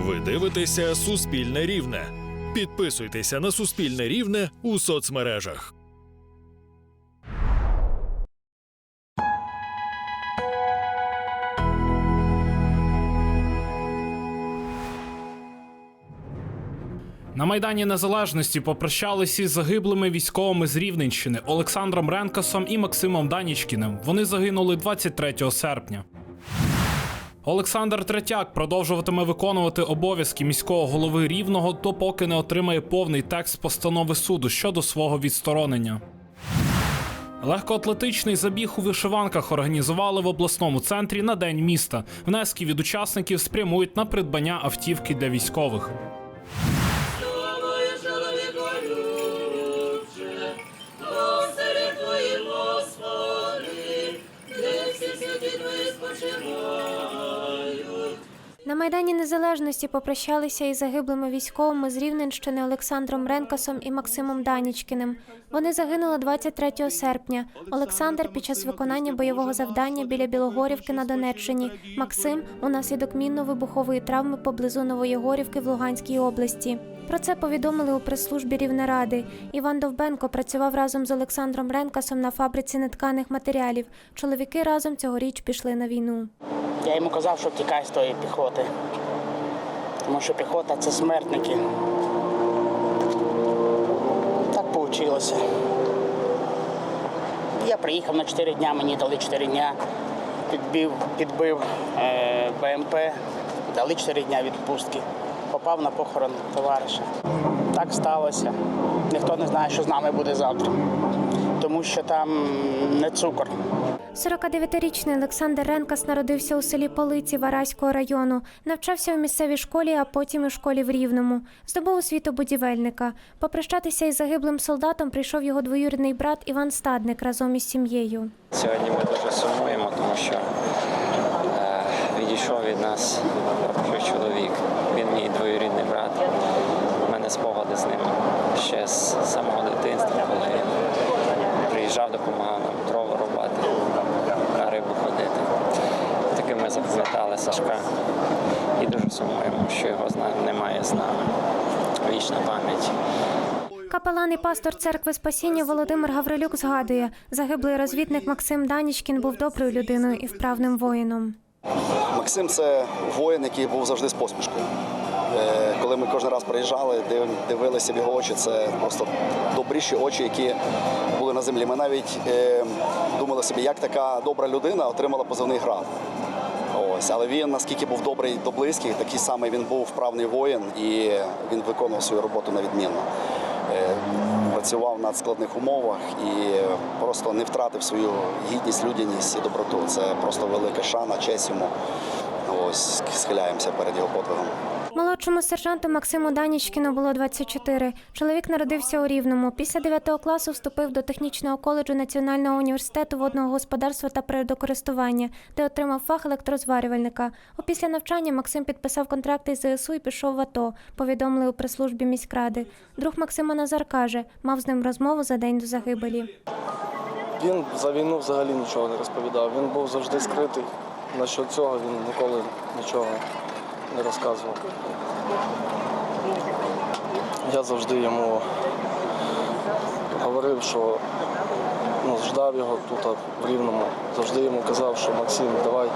Ви дивитеся Суспільне Рівне. Підписуйтеся на Суспільне Рівне у соцмережах. На Майдані Незалежності попрощалися із загиблими військовими з Рівненщини Олександром Ренкасом і Максимом Данічкіним. Вони загинули 23 серпня. Олександр Третяк продовжуватиме виконувати обов'язки міського голови Рівного, допоки не отримає повний текст постанови суду щодо свого відсторонення. Легкоатлетичний забіг у вишиванках організували в обласному центрі на день міста. Внески від учасників спрямують на придбання автівки для військових. Майдані Незалежності попрощалися із загиблими військовими з Рівненщини Олександром Ренкасом і Максимом Данічкіним. Вони загинули 23 серпня. Олександр під час виконання бойового завдання біля Білогорівки на Донеччині. Максим унаслідок мінно-вибухової травми поблизу Новоєгорівки в Луганській області. Про це повідомили у прес-службі Рівнеради. Іван Довбенко працював разом з Олександром Ренкасом на фабриці нетканих матеріалів. Чоловіки разом цьогоріч пішли на війну. Я йому казав, що тікай з тої піхоти. Тому що піхота це смертники. Так вийшло. Я приїхав на 4 дня, мені дали 4 дня, підбив, підбив е, БМП, дали 4 дня відпустки. Попав на похорон товариша. Так сталося. Ніхто не знає, що з нами буде завтра. Тому що там не цукор. 49-річний Олександр Ренкас народився у селі Полиці Вараського району, навчався у місцевій школі, а потім і в школі в Рівному. Здобув освіту будівельника. Попрощатися із загиблим солдатом прийшов його двоюрідний брат Іван Стадник разом із сім'єю. Сьогодні ми дуже сумуємо, тому що е, відійшов від нас хороший чоловік. Він мій двоюрідний брат. У мене спогади з ним ще з самого дитинства, коли приїжджав, допомагав нам дрова рубати, на рибу ходити. Таким ми запам'ятали Сашка і дуже сумуємо, що його зна- немає з нами. Вічна пам'ять. Капелан і пастор церкви Спасіння Володимир Гаврилюк згадує, загиблий розвідник Максим Данічкін був доброю людиною і вправним воїном. Максим це воїн, який був завжди з посмішкою. Коли ми кожен раз приїжджали, дивилися в його очі, це просто добріші очі, які були на землі. Ми навіть е, думали собі, як така добра людина отримала позивний град. Ось, але він наскільки був добрий до близьких, такий самий він був вправний воїн і він виконував свою роботу на відмінно. Е, Працював на складних умовах і просто не втратив свою гідність, людяність і доброту. Це просто велика шана, честь йому. Ось схиляємося перед його подвигом. Молодшому сержанту Максиму Данічкіну було 24. Чоловік народився у Рівному. Після 9 класу вступив до технічного коледжу Національного університету водного господарства та природокористування, де отримав фах електрозварювальника. Опісля навчання Максим підписав контракти з ЗСУ і пішов в АТО, повідомили у прес-службі міськради. Друг Максима Назар каже, мав з ним розмову за день до загибелі. Він за війну взагалі нічого не розповідав. Він був завжди скритий. Насчет цього він ніколи нічого не розказував. Я завжди йому говорив, що ну, ждав його тут в Рівному. Завжди йому казав, що Максим, давай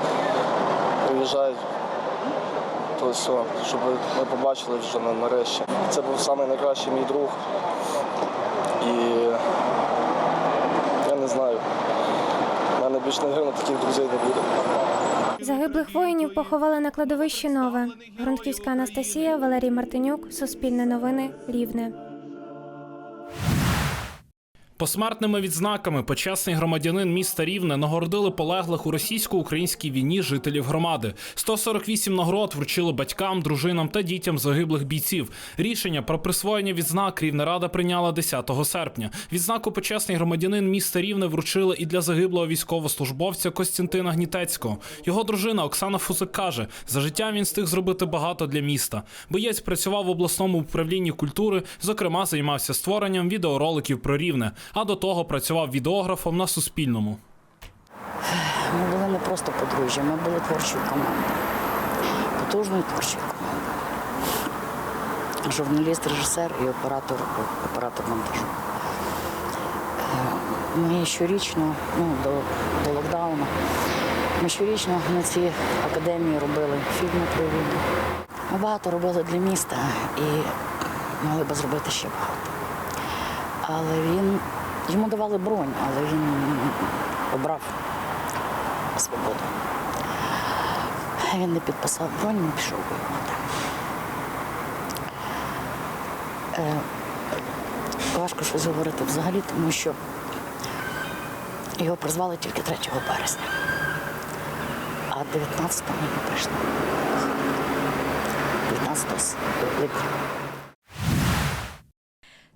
приїжджай. То все, щоб ми побачили вже на- нарешті. Це був найкращий мій друг. І я не знаю. У мене більш, мабуть, таких друзей не буде. Загиблих воїнів поховали на кладовищі Нове. Грунтківська Анастасія, Валерій Мартинюк, Суспільне новини, Рівне. Посмертними відзнаками почесний громадянин міста Рівне нагородили полеглих у російсько-українській війні жителів громади. 148 нагород вручили батькам, дружинам та дітям загиблих бійців. Рішення про присвоєння відзнак Рівнерада прийняла 10 серпня. Відзнаку почесний громадянин міста Рівне вручили і для загиблого військовослужбовця Костянтина Гнітецького. Його дружина Оксана Фузик каже, за життя він встиг зробити багато для міста. Боєць працював в обласному управлінні культури, зокрема, займався створенням відеороликів про рівне, а до того працював відеографом на Суспільному. Ми були не просто подружжя, ми були творчою командою. Потужною творчою командою. журналіст, режисер і оператор, оператор монтажу. Е, Ми щорічно, ну, до, до локдауну, ми щорічно на цій академії робили фільми про війну. Ми багато робили для міста і могли б зробити ще багато. Але він, йому давали бронь, але він обрав свободу. Він не підписав бронь, не пішов воювати. Е, важко щось говорити взагалі, тому що його призвали тільки 3 березня, а 19-го ми не прийшли. 19 липня.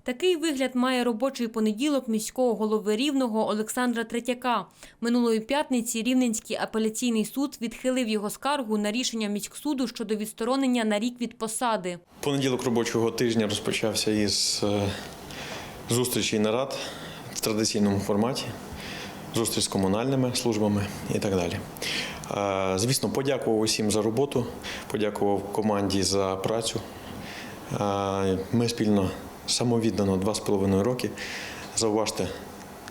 Такий вигляд має робочий понеділок міського голови Рівного Олександра Третяка. Минулої п'ятниці Рівненський апеляційний суд відхилив його скаргу на рішення міськсуду щодо відсторонення на рік від посади. Понеділок робочого тижня розпочався із е, зустрічі і нарад в традиційному форматі, зустріч з комунальними службами і так далі. Е, Звісно, подякував усім за роботу, подякував команді за працю. Е, Ми спільно самовіддано два з половиною роки. Зауважте,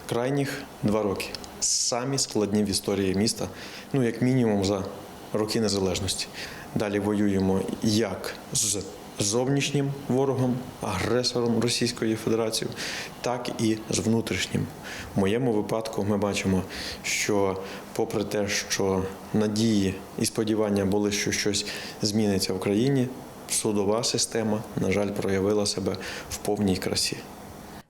крайніх два роки. Самі складні в історії міста, ну як мінімум за роки незалежності. Далі воюємо як з зовнішнім ворогом, агресором Російської Федерації, так і з внутрішнім. В моєму випадку ми бачимо, що попри те, що надії і сподівання були, що щось зміниться в країні, судова система, на жаль, проявила себе в повній красі.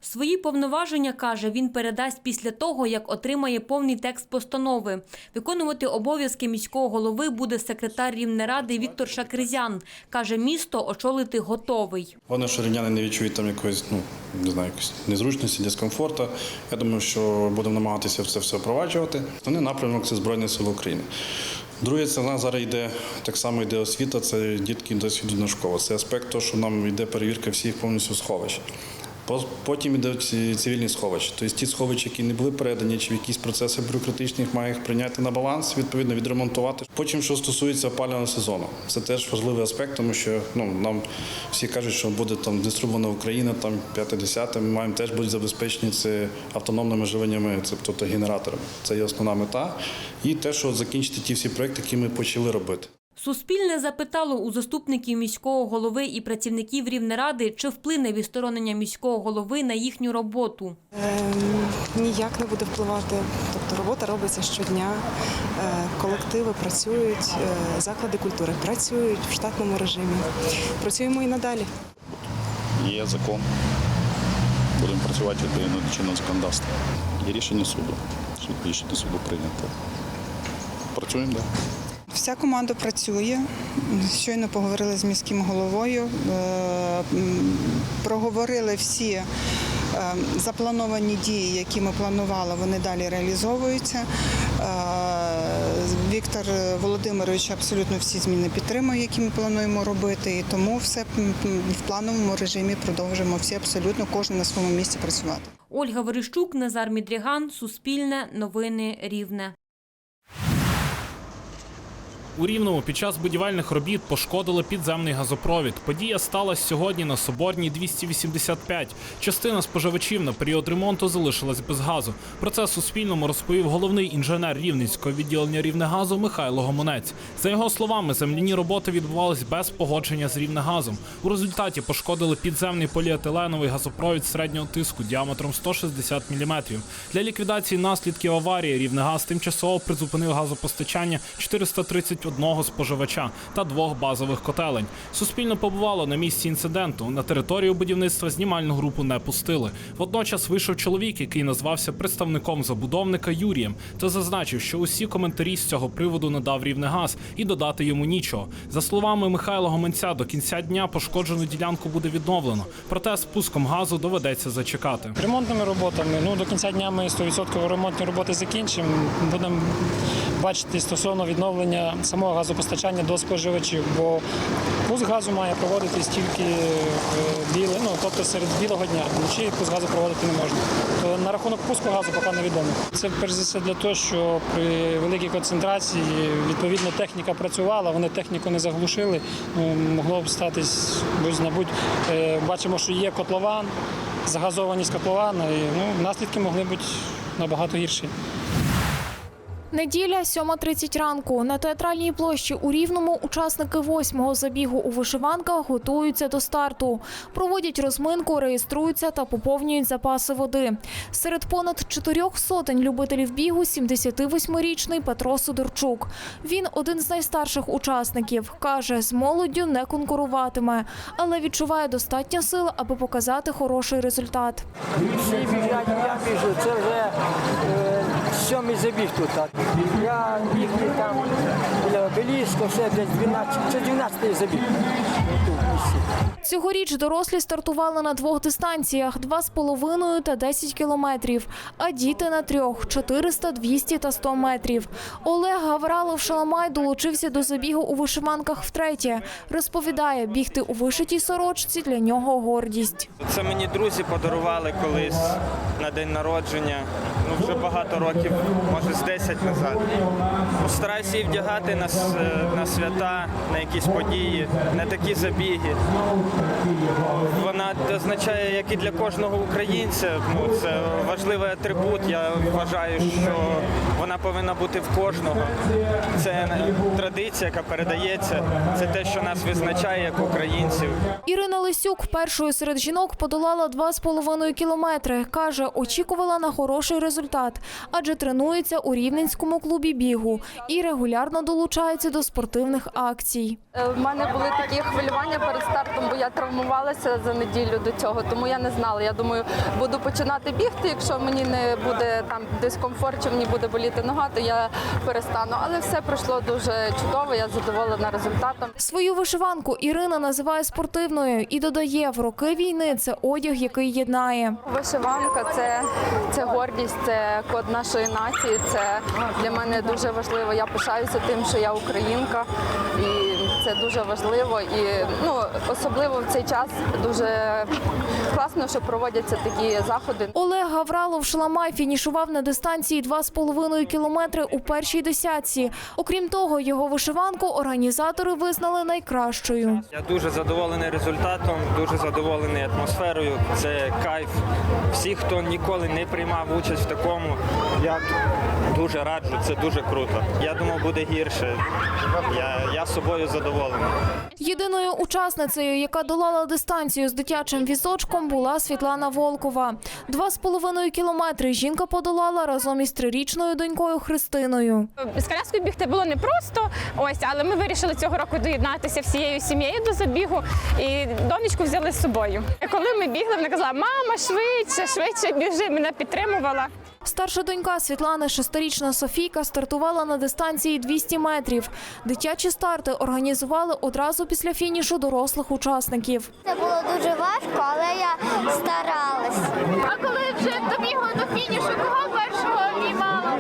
Свої повноваження, каже, він передасть після того, як отримає повний текст постанови. Виконувати обов'язки міського голови буде секретар Рівнеради Віктор Шакризян. Каже, місто очолити готовий. Головне, що рівняни не відчують там якоїсь, ну не знаю, якоїсь незручності, дискомфорту. Я думаю, що будемо намагатися це все впроваджувати. Основний напрямок це Збройні Сили України. Друге, це в нас зараз йде так само йде освіта, це дітки досвіду на. Це аспект того, що нам йде перевірка всіх повністю сховищ. По- Потім йдуть цивільні сховища. Тобто ті сховища, які не були передані, чи в якісь процеси бюрократичні, має їх прийняти на баланс, відповідно відремонтувати. Потім, що стосується опалювального сезону, це теж важливий аспект, тому що ну нам всі кажуть, що буде там дистрибована Україна, там 5-10, Ми маємо теж бути забезпечені це автономними живленнями, це тобто генераторами. Це є основна мета. І те, що закінчити ті всі проекти, які ми почали робити. Суспільне запитало у заступників міського голови і працівників Рівнеради, чи вплине відсторонення міського голови на їхню роботу. Ем, ніяк не буде впливати. Тобто робота робиться щодня, е, колективи працюють, е, заклади культури працюють в штатному режимі. Працюємо і надалі. Є закон. Будемо працювати відповідно до чинного законодавства. Є рішення суду. Суд рішення суду прийнято. Працюємо далі. Вся команда працює. Щойно поговорили з міським головою, е, проговорили всі е, заплановані дії, які ми планували, вони далі реалізовуються. Е, Віктор Володимирович абсолютно всі зміни підтримує, які ми плануємо робити, і тому все в плановому режимі продовжуємо всі абсолютно кожен на своєму місці працювати. Ольга Верещук, Назар Мідріган, Суспільне, Новини Рівне. У Рівному під час будівельних робіт пошкодили підземний газопровід. Подія сталася сьогодні на Соборній 285. Частина споживачів на період ремонту залишилась без газу. Про це Суспільному розповів головний інженер Рівненського відділення Рівнегазу Михайло Гомонець. За його словами, земляні роботи відбувались без погодження з Рівнегазом. У результаті пошкодили підземний поліетиленовий газопровід середнього тиску діаметром 160 мм. Для ліквідації наслідків аварії Рівнегаз тимчасово призупинив газопостачання 431 споживача та двох базових котелень. Суспільно побувало на місці інциденту. На територію будівництва знімальну групу не пустили. Водночас вийшов чоловік, який назвався представником забудовника Юрієм, та зазначив, що усі коментарі з цього приводу надав Рівнегаз і додати йому нічого. За словами Михайла Гоменця, до кінця дня пошкоджену ділянку буде відновлено. Проте спуском газу доведеться зачекати. Ремонтними роботами. Ну до кінця дня ми 100% ремонтні роботи закінчимо. Будемо бачити стосовно відновлення самого газопостачання до споживачів, бо пуск газу має проводитись тільки в біле, ну тобто серед білого дня. Вночі пуск газу проводити не можна. То на рахунок пуску газу поки невідомо. Це перш за все для того, що при великій концентрації відповідно техніка працювала, вони техніку не заглушили. Ну, могло б статись будь-набудь. Е, Бачимо, що є котлован, загазованість котлована, і ну, наслідки могли бути набагато гірші. Неділя, 7.30 ранку. На театральній площі у Рівному учасники восьмого забігу у вишиванках готуються до старту. Проводять розминку, реєструються та поповнюють запаси води. Серед понад чотирьох сотень любителів бігу 78-річний Петро Сидорчук. Він один з найстарших учасників. Каже, з молоддю не конкуруватиме, але відчуває достатньо сил, аби показати хороший результат. Всі біжать, я біжу, це вже е, сьомий забіг тут. Я бігаю там біля обеліску, все десь 12, це 12 забіг. Цьогоріч дорослі стартували на двох дистанціях – 2,5 та 10 кілометрів, а діти на трьох – 400, 200 та 100 метрів. Олег Гавралов-Шаламай долучився до забігу у вишиванках втретє. Розповідає, бігти у вишитій сорочці для нього гордість. Це мені друзі подарували колись на день народження. Ну вже багато років, може з 10 назад. Ну, Стараюся її вдягати на, на свята, на якісь події, на такі забіги. Вона означає, як і для кожного українця. Ну, це важливий атрибут. Я вважаю, що вона повинна бути в кожного. Це традиція, яка передається. Це те, що нас визначає як українців. Ірина Лисюк першою серед жінок подолала 2,5 кілометри. Каже, очікувала на хороший результат, адже тренується у Рівненському клубі бігу і регулярно долучається до спортивних акцій. У Е, мене були такі хвилювання перед стартом, бо я травмувалася за неділю до цього, тому я не знала. Я думаю, буду починати бігти. Якщо мені не буде там дискомфорт, чи мені буде боліти нога, то я перестану. Але все пройшло дуже чудово. Я задоволена результатом. Свою вишиванку Ірина називає спортивною і додає, в роки війни це одяг, який єднає. Вишиванка це, це гордість, це код нашої нації. Це для мене дуже важливо. Я пишаюся тим, що я українка, і це дуже важливо. І ну особливо в цей час дуже класно, що проводяться такі заходи. Олег Гавралов Шламай фінішував на дистанції 2,5 кілометри у першій десятці. Окрім того, його вишиванку організатори визнали найкращою. Я дуже задоволений результатом, дуже задоволений атмосферою. Це кайф. Всі, хто ніколи не приймав участь в такому, я дуже раджу, це дуже круто. Я думав, буде гірше. Я, я собою задоволений. Єдиною учасницею, яка долала дистанцію з дитячим візочком, була Світлана Волкова. Два з половиною кілометри жінка подолала разом із трирічною донькою Христиною. З коляскою бігти було непросто, ось, але ми вирішили цього року доєднатися всією сім'єю до забігу і донечку взяли з собою. Коли ми бігли, вона казала, мама, швидше, швидше біжи, мене підтримувала. Старша донька Світлана, шестирічна Софійка, стартувала на дистанції 200 метрів. Дитячі старти організували одразу після фінішу дорослих учасників. Це було дуже важко, але я старалась. А коли вже добігла до фінішу, кого першого обіймала?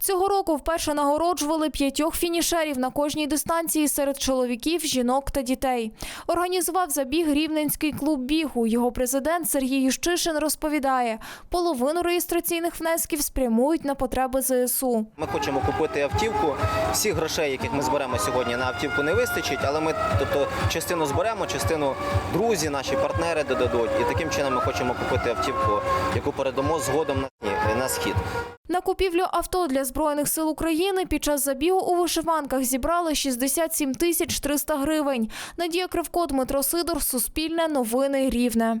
Цього року вперше нагороджували п'ятьох фінішерів на кожній дистанції серед чоловіків, жінок та дітей. Організував забіг Рівненський клуб бігу. Його президент Сергій Ющишин розповідає, половину реєстраційних внесків спрямують на потреби ЗСУ. Ми хочемо купити автівку. Всіх грошей, яких ми зберемо сьогодні на автівку, не вистачить, але ми тобто частину зберемо, частину друзі, наші партнери додадуть. І таким чином ми хочемо купити автівку, яку передамо згодом на, на схід. На купівлю авто для збройних сил України під час забігу у вишиванках зібрали 67 тисяч 300 гривень. Надія Кривко, Дмитро Сидор, Суспільне, Новини Рівне.